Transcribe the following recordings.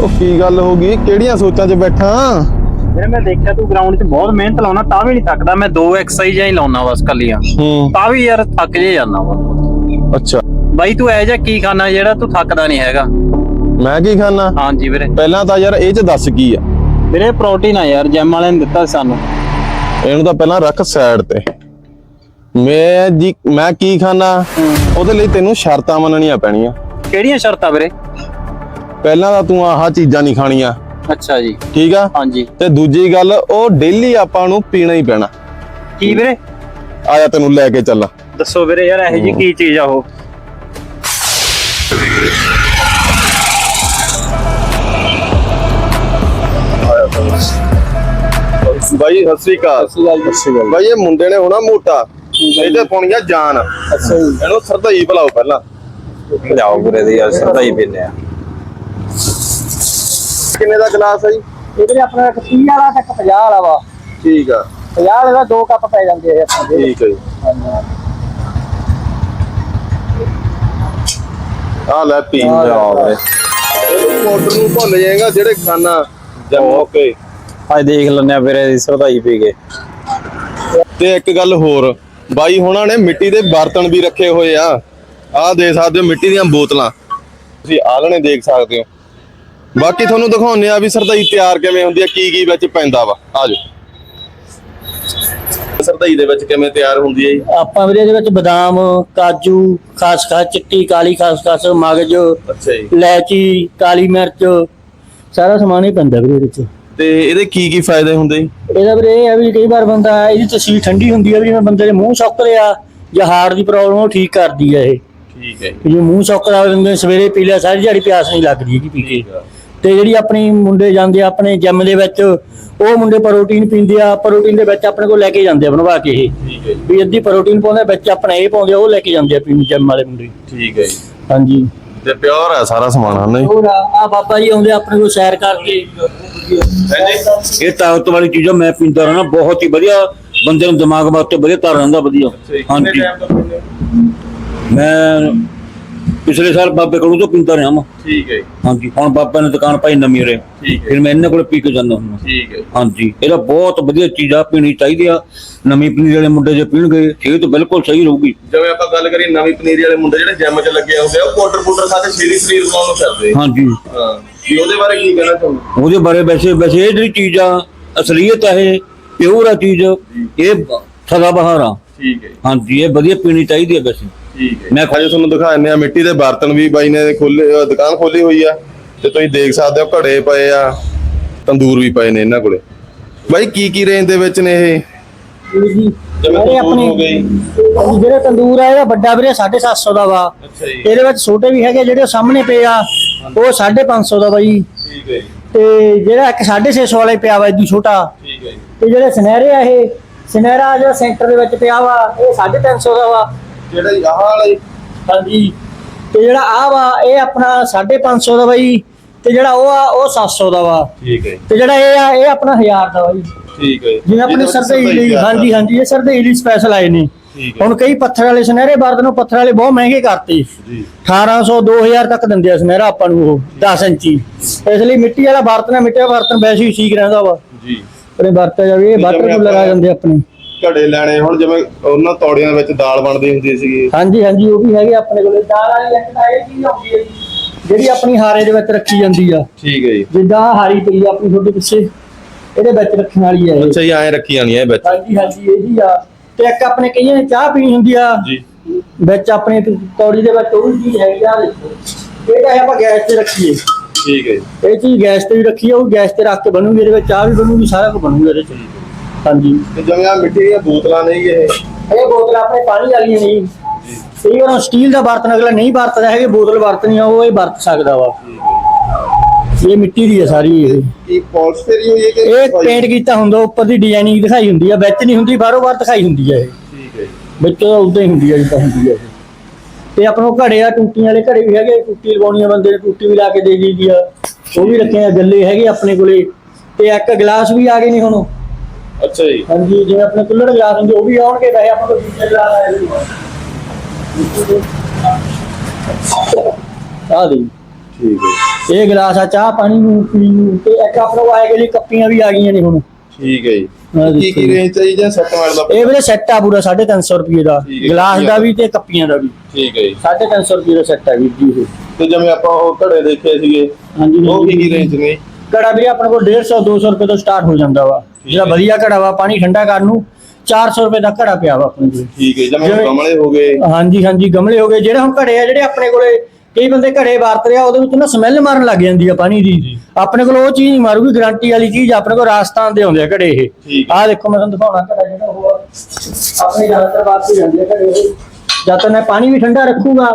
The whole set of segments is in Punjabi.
ਉਹ ਕੀ ਗੱਲ ਹੋ ਗਈ? ਕਿਹੜੀਆਂ ਸੋਚਾਂ 'ਚ ਬੈਠਾ? ਵੀਰੇ ਮੈਂ ਦੇਖਿਆ ਤੂੰ ਗਰਾਊਂਡ 'ਚ ਬਹੁਤ ਮਿਹਨਤ ਲਾਉਣਾ ਤਾਂ ਵੀ ਨਹੀਂ ਥੱਕਦਾ। ਮੈਂ ਦੋ ਐਕਸਰਸਾਈਜ਼ਾਂ ਹੀ ਲਾਉਣਾ ਬਸ ਕੱਲੀਆਂ ਹੂੰ। ਤਾਂ ਵੀ ਯਾਰ ਥੱਕ ਜੇ ਜਾਂਦਾ ਵਾ। ਅੱਛਾ। ਬਾਈ ਤੂੰ ਐ ਜਾ ਕੀ ਖਾਣਾ ਜਿਹੜਾ ਤੂੰ ਥੱਕਦਾ ਨਹੀਂ ਹੈਗਾ? ਮੈਂ ਕੀ ਖਾਣਾ ਹਾਂਜੀ ਵੀਰੇ। ਪਹਿਲਾਂ ਤਾਂ ਯਾਰ ਇਹ 'ਚ ਦੱਸ ਕੀ ਆ? ਵੀਰੇ ਪ੍ਰੋਟੀਨ ਆ ਯਾਰ ਜਿਮ ਵਾਲਿਆਂ ਨੇ ਦਿੱਤਾ ਸੀ ਸਾਨੂੰ। ਇਹਨੂੰ ਤਾਂ ਪਹਿਲਾਂ ਰੱਖ ਸਾਈਡ ਤੇ। ਮੈਂ ਜੀ ਮੈਂ ਕੀ ਖਾਣਾ ਉਹਦੇ ਲਈ ਤੈਨੂੰ ਸ਼ਰਤਾਂ ਮੰਨਣੀਆਂ ਪੈਣੀਆਂ। ਕਿਹੜੀਆਂ ਸ਼ਰਤਾਂ ਵੀਰੇ? ਪਹਿਲਾਂ ਤਾਂ ਤੂੰ ਆਹ ਚੀਜ਼ਾਂ ਨਹੀਂ ਖਾਣੀਆਂ। ਅੱਛਾ ਜੀ। ਠੀਕ ਆ? ਹਾਂਜੀ। ਤੇ ਦੂਜੀ ਗੱਲ ਉਹ ਡੇਲੀ ਆਪਾਂ ਨੂੰ ਪੀਣਾ ਹੀ ਪੈਣਾ। ਕੀ ਵੀਰੇ? ਆਇਆ ਤੈਨੂੰ ਲੈ ਕੇ ਚੱਲਾਂ। ਦੱਸੋ ਵੀਰੇ ਯਾਰ ਇਹੋ ਜੀ ਕੀ ਚੀਜ਼ ਆ ਉਹ? ਬਾਈ ਸਤਿ ਸ੍ਰੀ ਅਕਾਲ। ਬਾਈ ਇਹ ਮੁੰਡੇ ਨੇ ਹੋਣਾ ਮੋਟਾ। ਇਹਦੇ ਪਾਉਣੀਆਂ ਜਾਨ। ਅੱਛਾ ਜੀ। ਇਹਨੂੰ ਸਰਦਾਈ ਭਲਾਓ ਪਹਿਲਾਂ। ਲਿਆਓ ਵੀਰੇ ਦੀ ਯਾਰ ਹੀ ਪੀਨੇ ਆ। ਕਿੰਨੇ ਦਾ ਗਲਾਸ ਹੈ ਜੀ? ਇਹਦੇ ਆਪਣਾ 30 ਵਾਲਾ ਤੱਕ 50 ਵਾਲਾ ਵਾ। ਠੀਕ ਆ। 50 ਵਾਲੇ ਦਾ ਦੋ ਕੱਪ ਪੈ ਜਾਂਦੇ ਆ ਆਪਣੇ ਠੀਕ ਹੈ ਜੀ। ਆ ਲੈ ਪੀ ਵੀਰੇ ਮੋਟਰ ਨੂੰ ਭੁੱਲ ਜਾਏਗਾ ਜਿਹੜੇ ਖਾਣਾ ਜਦ ਮੌਕੇ ਅੱਜ ਦੇਖ ਲੈਣੇ ਆ ਵੀਰੇ ਦੀ ਸਰਦਾਈ ਪੀ ਕੇ। ਤੇ ਇੱਕ ਗੱਲ ਹੋਰ ਬਾਈ ਹੁਣਾਂ ਨੇ ਮਿੱਟੀ ਦੇ ਬਰਤਨ ਵੀ ਰੱਖੇ ਹੋਏ ਆ। ਆਹ ਦੇ ਸਕਦੇ ਹੋ ਮਿੱਟੀ ਦੀਆਂ ਬੋਤਲਾਂ। ਤੁਸੀਂ ਆਲਣੇ ਦੇਖ ਸਕਦੇ ਹੋ। ਬਾਕੀ ਤੁਹਾਨੂੰ ਦਿਖਾਉਂਦੇ ਆ ਵੀ ਸਰਦਾਈ ਤਿਆਰ ਕਿਵੇਂ ਹੁੰਦੀ ਆ ਕੀ ਕੀ ਵਿੱਚ ਪੈਂਦਾ ਵਾ। ਆਜੋ ਸਰਦਾਈ ਦੇ ਵਿੱਚ ਕਿਵੇਂ ਤਿਆਰ ਹੁੰਦੀ ਹੈ ਜੀ? ਆਪਾਂ ਵੀਰੇ ਇਹਦੇ ਵਿੱਚ ਬਦਾਮ ਕਾਜੂ ਖਸਖਸ ਚਿੱਟੀ ਕਾਲੀ ਖਸਖਸ ਮਗਜ ਅੱਛਾ ਜੀ। ਇਲਾਇਚੀ ਕਾਲੀ ਮਿਰਚ ਸਾਰਾ ਸਮਾਨ ਹੀ ਪੈਂਦਾ ਵੀਰੇ ਇਹਦੇ ਚ ਤੇ ਇਹਦੇ ਕੀ ਕੀ ਫਾਇਦੇ ਹੁੰਦੇ ਜੀ? ਇਹਦਾ ਵੀਰੇ ਇਹ ਹੈ ਵੀ ਕਈ ਵਾਰ ਬੰਦਾ ਇਹਦੀ ਤਸਵੀਰ ਠੰਡੀ ਹੁੰਦੀ ਹੈ ਵੀ ਜਿਵੇਂ ਬੰਦੇ ਦੇ ਮੂੰਹ ਸੁੱਕ ਰਿਹਾ ਜਾਂ ਹਾਰਟ ਦੀ ਪ੍ਰੋਬਲਮ ਉਹ ਠੀਕ ਕਰਦੀ ਹੈ ਇਹ। ਠੀਕ ਹੈ ਜੀ। ਜੇ ਮੂੰਹ ਸੁੱਕਦਾ ਹੋਵੇ ਬੰਦੇ ਸਵੇਰੇ ਪੀ ਲਿਆ ਸਾਰੀ ਦਿਹਾੜੀ ਪਿਆਸ ਨਹੀਂ ਲੱਗਦੀ ਹੈਗੀ ਪੀ ਕੇ। ਤੇ ਜਿਹੜੀ ਆਪਣੀ ਮੁੰਡੇ ਜਾਂਦੇ ਆ ਆਪਣੇ ਜਿਮ ਦੇ ਵਿੱਚ ਉਹ ਮੁੰਡੇ ਪ੍ਰੋਟੀਨ ਪੀਂਦੇ ਆ ਪ੍ਰੋਟੀਨ ਦੇ ਵਿੱਚ ਆਪਣੇ ਕੋਲ ਲੈ ਕੇ ਜਾਂਦੇ ਆ ਬਣਵਾ ਕੇ ਇਹ। ਵੀ ਅੱਧੀ ਪ੍ਰੋਟੀਨ ਪਾਉਂਦੇ ਆ, ਵਿੱਚ ਆਪਣਾ ਇਹ ਪਾਉਂਦੇ ਆ, ਉਹ ਲੈ ਕੇ ਜਾਂਦੇ ਆ ਪੀਣ ਜਿਮ ਵਾਲੇ ਮੁੰਡੇ। ਠੀਕ ਹੈ ਜੀ। ਹਾਂਜੀ। ਤੇ ਪਿਓਰ ਹੈ ਸਾਰਾ ਸਮਾਨ ਹਨ ਜੀ? ਹੋਰ ਆ ਬਾਬਾ ਜੀ ਆਉਂਦੇ ਆ ਆਪਣੇ ਕੋਲ ਸੈਰ ਕਰਕੇ। ਇਹ ਤਾਕਤ ਵਾਲੀ ਚੀਜ਼ਾਂ ਮੈਂ ਪੀਂਦਾ ਰਹਿਣਾ ਬਹੁਤ ਹੀ ਵਧੀਆ। ਬੰਦੇ ਨੂੰ ਦਿਮਾਗ ਵਾਸਤੇ ਵਧੀਆ ਧਾਰ ਰਹਿੰਦਾ ਵਧੀਆ। ਹਾਂਜੀ। ਮੈਂ ਪਿਛਲੇ ਸਾਲ ਬਾਬੇ ਕੋਲੋਂ ਤੋਂ ਪੀਂਦਾ ਰਿਹਾ ਮੈਂ। ਠੀਕ ਹੈ ਹਾਂਜੀ ਹੁਣ ਬਾਬਾ ਨੇ ਦੁਕਾਨ ਪਾਈ ਨਵੀਂ ਉਰੇ। ਠੀਕ ਫਿਰ ਮੈਂ ਇਹਨਾਂ ਕੋਲ ਪੀ ਕੇ ਜਾਂਦਾ ਹੁੰਦਾ। ਠੀਕ ਹੈ। ਹਾਂਜੀ ਇਹਦਾ ਬਹੁਤ ਵਧੀਆ ਚੀਜ਼ ਆ ਪੀਣੀ ਚਾਹੀਦੀ ਆ ਨਵੀਂ ਪਨੀਰ ਵਾਲੇ ਮੁੰਡੇ ਜੇ ਪੀਣਗੇ ਸਿਹਤ ਬਿਲਕੁਲ ਸਹੀ ਰਹੂਗੀ। ਜਿਵੇਂ ਆਪਾਂ ਗੱਲ ਕਰੀਏ ਨਵੀਂ ਪਨੀਰੀ ਵਾਲੇ ਮੁੰਡੇ ਜਿਹੜੇ ਜਿਮ 'ਚ ਲੱਗੇ ਹੁੰਦੇ ਆ ਉਹ ਪਾਊਡਰ ਪਾਊਡਰ ਖਾ ਕੇ ਸ਼ੇਰੀ ਸਰੀਰ ਬਣਾਉਣ ਨੂੰ ਫਿਰਦੇ। ਹਾਂਜੀ। ਹਾਂ ਵੀ ਉਹਦੇ ਬਾਰੇ ਕੀ ਕਹਿਣਾ ਚਾਹੁੰਦੇ ਉਹਦੇ ਬਾਰੇ ਵੈਸੇ ਵੈਸੇ ਇਹ ਜਿਹੜੀ ਚੀਜ਼ ਆ ਅਸਲੀਅਤ ਆ ਇਹ ਪਿਓਰ ਆ ਚੀਜ਼ ਇਹ ਸਦਾ ਬਹਾਰ ਆ। ਠੀਕ ਹੈ ਜੀ, ਹਾਂਜੀ ਇਹ ਵਧੀਆ ਪੀਣੀ ਚਾਹੀਦੀ ਹੈ ਵੈਸੇ। ਠੀਕ ਹੈ ਮੈਂ ਅੱਜ ਤੁਹਾਨੂੰ ਦਿਖਾਉਂਦੇ ਆ ਮਿੱਟੀ ਦੇ ਬਰਤਨ ਵੀ ਬਾਈ ਨੇ ਖੋਲੇ ਦੁਕਾਨ ਖੋਲੀ ਹੋਈ ਆ ਤੇ ਤੁਸੀਂ ਦੇਖ ਸਕਦੇ ਹੋ ਘੜੇ ਪਏ ਆ ਤੰਦੂਰ ਵੀ ਪਏ ਨੇ ਇਹਨਾਂ ਕੋਲੇ। ਬਾਈ ਕੀ ਕੀ ਰੇਂਜ ਦੇ ਵਿੱਚ ਨੇ ਇਹ? ਜੀ ਜਿਵੇਂ ਇਹ ਤੰਦੂਰ ਹੋ ਗਈ। ਜਿਹੜੇ ਤੰਦੂਰ ਆ ਇਹਦਾ ਵੱਡਾ ਵੀਰੇ 750 ਦਾ ਵਾ। ਅੱਛਾ ਜੀ। ਇਹਦੇ ਵਿੱਚ ਛੋਟੇ ਵੀ ਹੈਗੇ ਜਿਹੜੇ ਸਾਹਮਣੇ ਪਏ ਆ ਉਹ 550 ਦਾ ਬਾਈ। ਠੀਕ ਹੈ ਜੀ। ਤੇ ਜਿਹੜਾ ਇੱਕ 650 ਵਾਲਾ ਹੀ ਪਿਆ ਵਾ ਇਦੋਂ ਛੋਟਾ। ਠੀਕ ਹੈ ਜੀ। ਤੇ ਜਿਹੜੇ ਸੁਨਹਿਰੇ ਆ ਇਹ ਸੁਨਹਿਰਾ ਜਿਹੜਾ ਸੈਂਟਰ ਦੇ ਵਿੱਚ ਪਿਆ ਵਾ ਇਹ 350 ਦਾ ਵਾ। ਜਿਹੜਾ ਜੀ ਆਹ ਵਾਲਾ ਜੀ। ਹਾਂਜੀ। ਤੇ ਜਿਹੜਾ ਆ ਵਾ ਇਹ ਆਪਣਾ 550 ਦਾ ਬਾਈ ਤੇ ਜਿਹੜਾ ਉਹ ਆ ਉਹ 700 ਦਾ ਵਾ। ਠੀਕ ਹੈ ਤੇ ਜਿਹੜਾ ਇਹ ਆ ਇਹ ਆਪਣਾ 1000 ਦਾ ਵਾ ਜੀ। ਠੀਕ ਹੈ ਜੀ। ਜਿਵੇਂ ਆਪਣੇ ਸਰਦਈ ਲਈ ਹਾਂਜੀ ਹਾਂਜੀ ਇਹ ਸਰਦਈ ਲਈ ਸਪੈਸ਼ਲ ਆਏ ਨੇ। ਹੁਣ ਕਈ ਪੱਥਰ ਵਾਲੇ ਸੁਨਹਿਰੇ ਬਰਤਨ ਨੂੰ ਪੱਥਰ ਵਾਲੇ ਬਹੁਤ ਮਹਿੰਗੇ ਕਰਤੇ। ਜੀ। 1800 2000 ਤੱਕ ਦਿੰਦੇ ਆ ਸੁਨਹਿਰਾ ਆਪਾਂ ਨੂੰ ਉਹ 10 ਇੰਚੀ। ਇਸ ਲਈ ਮਿੱਟੀ ਵਾਲਾ ਬਰਤਨ ਮਿੱਟੀ ਵਾਲਾ ਬਰਤਨ ਵੈਸੇ ਹੀ ਠੀਕ ਰਹਿੰਦਾ ਵਾ। ਜੀ। ਆਪਣੇ ਵਰਤਿਆ ਜਾਵੇ ਇਹ ਵਾਟਰ ਜਿਵੇਂ ਕੂਲਰ ਆ ਆਪਾਂ- ਜਾਂਦੇ ਆਪਣੇ। ਘੜੇ ਲੈਣੇ ਹੁਣ ਜਿਵੇਂ ਉਹਨਾਂ ਤੌੜੀਆਂ ਵਿੱਚ ਦਾਲ ਬਣਦੀ ਹੁੰਦੀ ਸੀਗੀ। ਹਾਂਜੀ ਹਾਂਜੀ ਉਹ ਵੀ ਹੈਗੇ ਆਪਣੇ ਕੋਲੇ। ਦਾਲ ਵਾਲੀ ਇੱਕ ਤਾਂ ਇਹ ਚੀਜ਼ ਆਉਂਦੀ ਹੈ ਜੀ, ਜਿਹੜੀ ਆਪਣੀ ਹਾਰੇ ਦੇ ਵਿੱਚ ਰੱਖੀ ਜਾਂਦੀ ਆ। ਠੀਕ ਹੈ ਜੀ। ਜਿੱਦਾਂ ਆਹ ਹਾਰੀ ਪਈ ਆ ਆਪਣੀ ਤੁਹਾਡੇ ਪਿੱਛੇ ਇਹਦੇ ਵਿੱਚ ਰੱਖਣ ਵਾਲੀ ਆ ਇਹ। ਅੱਛਾ ਜੀ ਐਂ ਰੱਖੀ ਜਾਣੀ ਹੈ ਵਿੱਚ। ਹਾਂਜੀ ਹਾਂਜੀ ਇਹਦੀ ਆ। ਤੇ ਇੱਕ ਆਪਣੇ ਕਈਆਂ ਨੇ ਚਾਹ ਪੀਣੀ ਹੁੰਦੀ ਆ। ਜੀ। ਵਿੱਚ ਆਪਣੇ ਕੌੜੀ ਦੇ ਵਿੱਚ ਉਹ ਵੀ ਚੀਜ਼ ਹੈਗੀ ਆ ਦੇਖੋ। ਇਹ ਤਾਂ ਆਪਾਂ ਗੈਸ ਤੇ ਰੱਖੀਏ। ਠੀਕ ਹੈ ਜੀ। ਇਹ ਚੀਜ਼ ਗੈਸ ਤੇ ਵੀ ਰੱਖੀ ਆ ਉਹ ਗੈਸ ਤੇ ਰੱਖ ਕੇ ਬਣੂਗੀ ਇਹਦੇ ਵਿੱਚ ਚਾਹ ਵੀ ਬਣੂਗੀ ਸਾਰਾ ਕੁਝ ਬਣੂਗਾ ਇਹਦੇ ਚ ਹਾਂਜੀ। ਤੇ ਜਿਵੇਂ ਆ ਮਿੱਟੀ ਦੀਆਂ ਬੋਤਲਾਂ ਨੇ ਜੀ ਇਹ। ਇਹ ਬੋਤਲ ਆਪਣੇ ਪਾਣੀ ਵਾਲੀਆਂ ਨਹੀਂ ਕਈ ਵਾਰ ਸਟੀਲ ਦਾ ਬਰਤਨ ਅਗਲਾ ਨਹੀਂ ਵਰਤਦਾ ਹੈਗੇ ਬੋਤਲ ਵਰਤਣੀ ਆ ਉਹ ਇਹ ਵਰਤ ਸਕਦਾ ਵਾ। ਇਹ ਮਿੱਟੀ ਦੀ ਹੈ ਸਾਰੀ ਇਹ। ਕੀ ਪੌਲਿਸ਼ ਕਰੀ ਹੋਈ ਹੈ ਕਿ ਇਹ ਪੇਂਟ ਕੀਤਾ ਹੁੰਦਾ ਉੱਪਰ ਦੀ ਡਿਜ਼ਾਈਨਿੰਗ ਦਿਖਾਈ ਹੁੰਦੀ ਆ ਵਿੱਚ ਨਹੀਂ ਹੁੰਦੀ ਬਾਹਰੋਂ ਬਾਹਰ ਦਿਖਾਈ ਹੁੰਦੀ ਆ ਇਹ। ਠੀਕ ਹੈ ਜੀ। ਵਿੱਚ ਤਾਂ ਉਦਾਂ ਹੀ ਹੁੰਦੀ ਆ ਜਿੱਦਾਂ ਹੁੰਦੀ ਆ ਇਹ। ਤੇ ਆਪਾਂ ਨੂੰ ਘੜੇ ਆ ਟੂਟੀਆਂ ਵਾਲੇ ਘੜੇ ਵੀ ਹੈਗੇ ਟੂਟੀ ਲਵਾਉਣੀ ਆ ਬੰਦੇ ਨੇ ਟੂਟੀ ਵੀ ਲਾ ਕੇ ਦੇ ਦਿੱਤੀ ਆ। ਉਹ ਵੀ ਰੱਖੇ ਆ ਗੱਲੇ ਹੈਗੇ ਆਪਣੇ ਕੋਲੇ। ਤੇ ਇੱਕ ਗਲਾਸ ਵੀ ਆ ਗਏ ਨੇ ਹੁਣ। ਅੱਛਾ ਜੀ। ਹਾਂਜੀ ਜਿਵੇਂ ਆਪਣੇ ਕੁੱਲੜ ਗਲਾਸ ਹੁੰਦੇ ਉਹ ਵੀ ਆਉਣਗੇ ਵੈਸੇ ਆਪਾਂ ਕੋਲ ਦੂਜੇ ਗਲਾਸ ਆਏ ਨੇ ਆ। ਦੇ ਠੀਕ ਹੈ। ਇਹ ਗਲਾਸ ਆ ਚਾਹ ਪਾਣੀ ਨੂੰ ਪੀਣ ਨੂੰ ਤੇ ਇੱਕ ਆਪਣਾ ਆਏ ਲਈ ਕੱਪੀਆਂ ਵੀ ਆ ਗਈਆਂ ਨੇ ਹੁਣ। ਠੀਕ ਹੈ ਜੀ। ਕੀ ਦੇਖੋ ਕੀ ਜੀ। ਰੇਂਜ ਚਾਹੀਦੀ ਜਾਂ ਸੈੱਟ ਮਾਡਲ ਦਾ ਇਹ ਵੀਰੇ ਸੈੱਟ ਆ ਪੂਰਾ 350 ਰੁਪਏ ਦਾ। ਠੀਕ ਹੈ, ਗਲਾਸ ਦਾ। ਵੀ ਤੇ ਕੱਪੀਆਂ ਦਾ ਵੀ। ਠੀਕ ਹੈ ਜੀ। 350 ਰੁਪਏ ਦਾ ਸੈੱਟ ਆ ਵੀਰ ਜੀ ਇਹ। ਤੇ ਜਿਵੇਂ ਆਪਾਂ ਉਹ ਘੜੇ ਦੇਖੇ ਸੀਗੇ ਹਾਂਜੀ ਉਹ ਕੀ ਕੀ ਰੇਂਜ ਨੇ? ਘੜਾ ਵੀਰੇ ਆਪਣੇ ਕੋਲ 150 200 ਰੁਪਏ ਤੋਂ ਸਟਾਰਟ ਹੋ ਜਾਂਦਾ ਵਾ। ਜਿਹੜਾ। ਵਧੀਆ ਘੜਾ ਵਾ ਪਾਣੀ ਠੰਡਾ ਕਰਨ ਨੂੰ 400 ਰੁਪਏ ਦਾ ਘੜਾ ਪਿਆ ਵਾ ਆਪਣੇ ਕੋਲ। ਠੀਕ ਹੈ ਜਿਵੇਂ ਜਿਵੇਂ- ਗਮਲੇ ਹੋ ਗਏ। ਹਾਂਜੀ ਹਾਂਜੀ ਗਮਲੇ ਹੋ ਗਏ। ਜਿਹੜੇ ਹੁਣ ਘੜੇ ਆ ਜਿਹੜੇ ਆਪਣੇ ਕੋਲੇ ਕਈ ਬੰਦੇ ਘੜੇ ਵਰਤਦੇ ਆ ਉਹਦੇ ਵਿੱਚ ਨਾ ਸਮੈਲ ਮਾਰਨ ਲੱਗ ਜਾਂਦੀ ਆ ਪਾਣੀ ਦੀ। ਆਪਣੇ ਕੋਲ ਉਹ ਚੀਜ਼ ਨਹੀਂ ਮਾਰੂਗੀ ਗਾਰੰਟੀ ਵਾਲੀ ਚੀਜ਼ ਆਪਣੇ ਕੋਲ ਰਾਜਸਥਾਨ ਦੇ ਆਉਂਦੇ ਆ ਘੜੇ ਇਹ। ਆਹ ਦੇਖੋ ਮੈਂ ਤੁਹਾਨੂੰ ਦਿਖਾਉਣਾ ਘੜਾ ਜਿਹੜਾ ਉਹ ਆ। ਆਪਣੇ ਜ਼ਿਆਦਾਤਰ ਵਰਤੇ ਜਾਂਦੇ ਆ ਘੜੇ ਇਹ। ਜਦ ਤੱਕ ਮੈਂ ਪਾਣੀ ਵੀ ਠੰਡਾ ਰੱਖੂਗਾ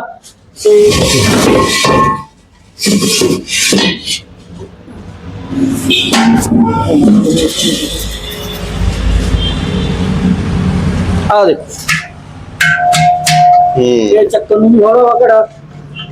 ਤੇ ਆਹ ਦੇਖੋ। ਹੂੰ। ਇਹ ਚੱਕਰ ਨੂੰ ਵੀ ਹੋਣਾ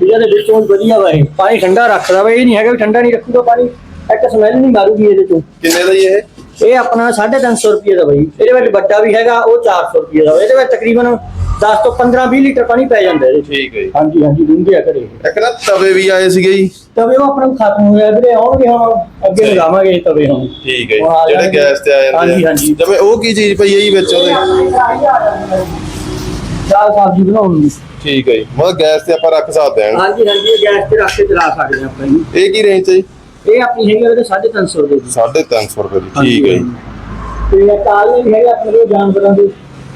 ਵਾ ਇਹਦੇ ਵਿੱਚੋਂ ਵਧੀਆ ਵਾ ਇਹ। ਪਾਣੀ ਠੰਡਾ ਰੱਖਦਾ ਵਾ ਇਹ ਨਹੀਂ ਹੈਗਾ ਵੀ ਠੰਡਾ ਨਹੀਂ ਰੱਖੂਗਾ ਪਾਣੀ। ਇੱਕ ਸਮੈਲ ਨਹੀਂ ਮਾਰੂਗੀ ਇਹਦੇ ਚੋਂ। ਕਿੰਨੇ ਦਾ ਜੀ ਇਹ? ਇਹ ਆਪਣਾ 350 ਰੁਪਏ ਦਾ ਬਈ ਇਹਦੇ ਵਿੱਚ ਵੱਡਾ ਵੀ ਹੈਗਾ ਉਹ 400 ਰੁਪਏ ਦਾ ਵਾ। ਇਹਦੇ ਵਿੱਚ ਤਕਰੀਬਨ 10 ਤੋਂ 15 20 ਲੀਟਰ ਪਾਣੀ ਪੈ ਜਾਂਦਾ ਇਹਦੇ 'ਚ ਠੀਕ ਹੈ ਜੀ। ਹਾਂਜੀ ਹਾਂਜੀ ਡੂੰਘੇ ਆ ਇਹ। ਇੱਕ ਨਾ ਤਵੇ ਵੀ ਆਏ ਸੀਗੇ ਜੀ। ਤਵੇ ਉਹ ਆਪਣਾ ਖਤਮ ਹੋਇਆ ਵੀਰੇ ਆਉਣਗੇ ਹੁਣ। ਅੱਗੇ। ਲਗਾਵਾਂਗੇ ਤਵੇ ਹੁਣ। ਠੀਕ ਹੈ ਜੀ। ਜਿਹੜੇ। ਗੈਸ ਤੇ ਆ ਜਾਂਦੇ ਹਾਂਜੀ, ਆ। ਹਾਂਜੀ। ਜਿਵੇਂ ਉਹ ਕੀ ਚੀਜ਼ ਪਈ ਹੈ ਜੀ ਵਿੱਚ ਉਹਦੇ? ਦਾਲ ਸਬਜ਼ੀ ਬਣਾਉਣ ਦੀ ਠੀਕ ਹੈ ਜੀ। ਮਤਲਬ ਗੈਸ ਤੇ ਆਪਾਂ ਰੱਖ ਸਕਦੇ ਹਾਂ। ਹਾਂਜੀ ਹਾਂਜੀ ਇਹ ਗੈਸ ਤੇ ਰੱਖ ਕੇ ਚਲਾ ਸਕਦੇ ਹਾਂ ਆਪਾਂ ਜੀ। ਇਹ ਕੀ ਰੇਂਜ ਹੈ ਜੀ? ਇਹ ਆਪਣੀ ਹੈਗੀ ਆ ਵੀਰੇ 350 ਰੁਪਏ ਦੀ। 350 ਰੁਪਏ ਦੀ ਠੀਕ ਹੈ ਜੀ। ਤੇ ਕਾਲ ਵੀ ਹੈਗੇ ਆਪਣੇ ਕੋਲ ਜਾਨਵਰਾਂ ਦੇ।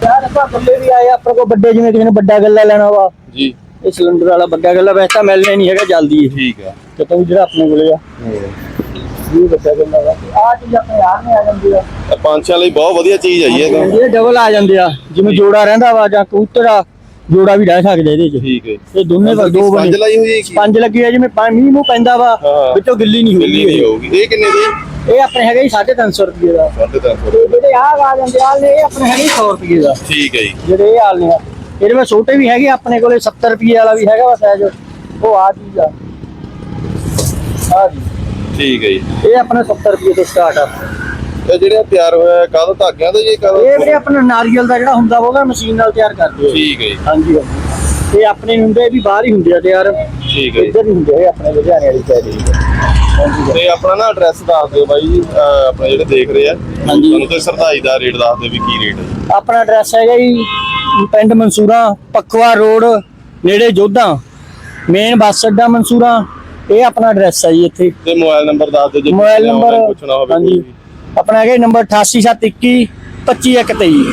ਯਾਰ ਆਪਾਂ ਬੱਲੇ ਵੀ ਆਏ ਆ, ਆਪਣੇ ਕੋਲ ਵੱਡੇ ਜਿਵੇਂ ਕਿਸੇ ਨੇ ਵੱਡਾ ਗੱਲਾ ਲੈਣਾ ਵਾ। ਜੀ। ਇਹ ਸਿਲੰਡਰ ਵਾਲਾ ਵੱਡਾ ਗੱਲਾ ਵੈਸੇ ਤਾਂ ਮਿਲਣਾ ਨਹੀਂ ਹੈਗਾ ਜਲਦੀ ਠੀਕ ਹੈ ਕਿਤੋਂ ਵੀ ਜਿਹੜਾ ਆਪਣੇ ਕੋਲੇ ਆ। ਵਾ ਆ ਚੀਜ਼ ਆਪਣੇ ਆਹ ਨੇ ਆ ਜਾਂਦੀ ਆ। ਇਹ ਪੰਛੀਆਂ ਲਈ ਬਹੁਤ ਵਧੀਆ ਚੀਜ਼ ਹੈ ਜੀ ਇਹ ਤਾਂ। ਇਹ ਡਬਲ ਆ ਜਾਂਦੇ ਆ। ਜਿਵੇਂ ਜੋੜਾ ਰਹਿੰਦਾ ਵਾ ਜਾਂ ਕਬੂਤਰ ਆ ਜੋੜਾ ਵੀ ਰਹਿ ਸਕਦੇ ਇਹਦੇ ਚ। ਠੀਕ ਹੈ। ਇਹ ਦੋਨੇ ਵਾ ਦੋ ਪੰਜ ਬਣੇ ਲਾਈ ਹੋਈ ਹੈ ਕੀ ਪੰਜ ਲੱਗੀ ਆ ਜਿਵੇਂ ਪਾਣੀ ਮੀਂਹ ਨੂੰ ਪੈਂਦਾ ਵਾ ਹਾਂ। ਵਿੱਚੋਂ ਗਿੱਲੀ ਨਹੀਂ ਦਿੱਲੀ ਹੋਊਗੀ ਨਹੀਂ ਇਹ। ਹੋਊਗੀ। ਇਹ ਕਿੰਨੇ ਦੀ? ਇਹ ਆਪਣੇ ਹੈਗਾ ਜੀ 350 ਰੁਪਏ ਦਾ। 350 ਤੇ ਜਿਹੜੇ ਆਹ ਆ ਜਾਂਦੇ ਆ ਨੇ ਇਹ ਆਪਣੇ ਹੈਗੇ 100 ਰੁਪਏ ਦਾ। ਠੀਕ ਹੈ ਜੀ। ਜਿਹੜੇ ਇਹ ਹਾਲ ਨੇ ਆ। ਇਹਦੇ ਵਿੱਚ ਛੋਟੇ ਵੀ ਹੈਗੇ ਆਪਣੇ ਕੋਲੇ 70 ਰੁਪਏ ਵਾਲਾ ਵੀ ਹੈਗਾ ਵਾ ਸਾਈਜ਼ ਉਹ ਆ ਚੀਜ਼ ਆ। ਆ ਜੀ। ਠੀਕ ਹੈ ਜੀ। ਇਹ ਆਪਣਾ 70 ਰੁਪਏ ਤੋਂ ਸਟਾਰਟ ਆ। ਇਹ ਜਿਹੜਾ ਤਿਆਰ ਹੋਇਆ ਕਾਹਦਾ ਧਾਗਿਆਂ ਦਾ ਜੀ ਇਹ ਕਾਹਦਾ ਵੀਰੇ ਆਪਣਾ ਨਾਰੀਅਲ ਦਾ ਜਿਹੜਾ ਹੁੰਦਾ ਉਹਦਾ ਮਸ਼ੀਨ ਨਾਲ ਤਿਆਰ ਕਰਦੇ ਆ ਠੀਕ ਹੈ ਜੀ। ਹਾਂਜੀ ਹਾਂਜੀ। ਇਹ ਆਪਣੇ ਹੁੰਦੇ ਇਹ ਵੀ ਬਾਹਰ ਹੀ ਹੁੰਦੇ ਆ ਤਿਆਰ। ਠੀਕ ਹੈ ਇੱਧਰ ਹੀ ਹੁੰਦੇ ਆ ਇਹ ਆਪਣੇ ਲੁਧਿਆਣੇ ਵਾਲੀ ਸਾਈਡ ਹੀ ਤੇ ਆਪਣਾ ਨਾ ਐਡਰੈਸ ਦੱਸ ਦਿਓ ਬਾਈ ਜੀ ਆਪਣੇ ਜਿਹੜੇ ਦੇਖ ਰਹੇ ਆ। ਹਾਂਜੀ। ਤੁਹਾਨੂੰ ਤੇ ਸਰਦਾਈ ਦਾ ਰੇਟ ਦੱਸ ਦਿਓ ਵੀ ਕੀ ਰੇਟ ਹੈ ਆਪਣਾ ਐਡਰੈਸ ਹੈਗਾ ਜੀ ਪਿੰਡ ਮਨਸੂਰਾ ਪਕਵਾ ਰੋਡ ਨੇੜੇ ਜੋਧਾ। ਮੇਨ ਬੱਸ ਅੱਡਾ ਮਨਸੂਰਾ। ਇਹ ਆਪਣਾ ਐਡਰੈਸ ਹੈ ਜੀ ਇੱਥੇ। ਤੇ ਮੋਬਾਈਲ ਨੰਬਰ ਦੱਸ ਦਿਓ ਜੇ ਮੋਬਾਈਲ ਕਿਸੇ ਨੇ ਨੰਬਰ online ਪੁੱਛਣਾ ਹੋਵੇ ਹਾਂਜੀ। ਕੋਈ। ਆਪਣਾ ਹੈਗਾ ਜੀ ਨੰਬਰ 88721 25123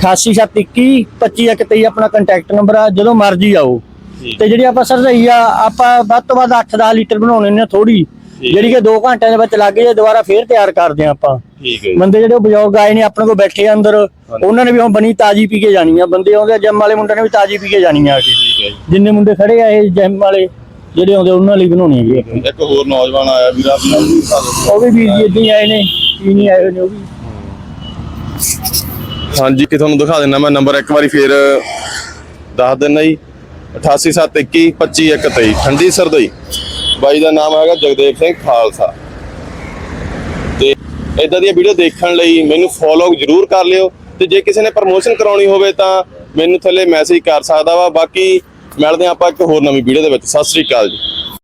88721 25123 ਆਪਣਾ ਕੰਟੈਕਟ ਨੰਬਰ ਆ ਜਦੋਂ ਮਰਜ਼ੀ ਆਓ। ਠੀਕ। ਤੇ ਜਿਹੜੀ ਆਪਾਂ ਸਰਦਈ ਆ ਆਪਾਂ ਵੱਧ ਤੋਂ ਵੱਧ 8-10 ਲੀਟਰ ਬਣਾਉਣੇ ਨੇ ਥੋੜੀ ਠੀਕ। ਜਿਹੜੀ ਕਿ 2 ਘੰਟਿਆਂ ਦੇ ਵਿੱਚ ਲੱਗ ਜੇ ਦੁਬਾਰਾ ਫੇਰ ਤਿਆਰ ਕਰਦੇ ਆ ਆਪਾਂ। ਠੀਕ ਹੈ ਜੀ। ਬੰਦੇ ਜਿਹੜੇ ਬਜ਼ੁਰਗ ਆਏ ਨੇ ਆਪਣੇ ਕੋਲ ਬੈਠੇ ਆ ਅੰਦਰ ਉਹਨਾਂ ਨੇ ਵੀ ਹੁਣ ਬਣੀ ਤਾਜੀ ਪੀ ਕੇ ਜਾਣੀ ਆ। ਬੰਦੇ ਆਉਂਦੇ ਜਿਮ ਵਾਲੇ ਮੁੰਡੇ ਨੇ ਵੀ ਤਾਜੀ ਪੀ ਕੇ ਜਾਣੀ ਆ ਆ ਕੇ। ਠੀਕ ਹੈ ਜੀ। ਜਿੰਨੇ ਮੁੰਡੇ ਖੜੇ ਆ ਇਹ ਜਿਮ ਵਾਲੇ ਜਿਹੜੇ ਆਉਂਦੇ ਉਹਨਾਂ ਲਈ ਬਣਾਉਣੀ ਹੈਗੀ। ਇੱਕ ਹੋਰ ਨੌਜਵਾਨ ਆਇਆ ਵੀਰਾ ਆਪਣਾ ਉਹ ਵੀ। ਉਹ ਵੀਰ ਜੀ ਇਦਾਂ ਹੀ ਆਏ ਨੇ ਕੀ ਨਹੀਂ ਆਏ ਹੋਏ ਨੇ ਉਹ ਵੀ। ਹਾਂਜੀ ਕਿ ਤੁਹਾਨੂੰ ਦਿਖਾ ਦਿੰਦਾ ਮੈਂ ਨੰਬਰ ਇੱਕ ਵਾਰੀ ਫੇਰ ਦੱਸ ਦਿੰਦਾ ਜੀ। 88721 25123 ਠੰਡੀ ਸਰਦਈ ਬਾਈ ਦਾ ਨਾਮ ਹੈਗਾ ਜਗਦੇਵ ਸਿੰਘ ਖਾਲਸਾ। ਤੇ ਇਦਾਂ ਦੀਆਂ ਵੀਡੀਓ ਦੇਖਣ ਲਈ ਮੈਨੂੰ ਫੋਲੋ ਜ਼ਰੂਰ ਕਰ ਲਿਓ। ਤੇ ਜੇ ਕਿਸੇ ਨੇ ਪ੍ਰਮੋਸ਼ਨ ਕਰਾਉਣੀ ਹੋਵੇ ਤਾਂ ਮੈਨੂੰ ਥੱਲੇ ਮੈਸੇਜ ਕਰ ਸਕਦਾ ਵਾ। ਬਾਕੀ ਮਿਲਦੇ ਹਾਂ ਆਪਾਂ ਇੱਕ ਹੋਰ ਨਵੀਂ ਵੀਡੀਓ ਦੇ ਵਿੱਚ। ਸਤਿ ਸ੍ਰੀ ਅਕਾਲ ਜੀ।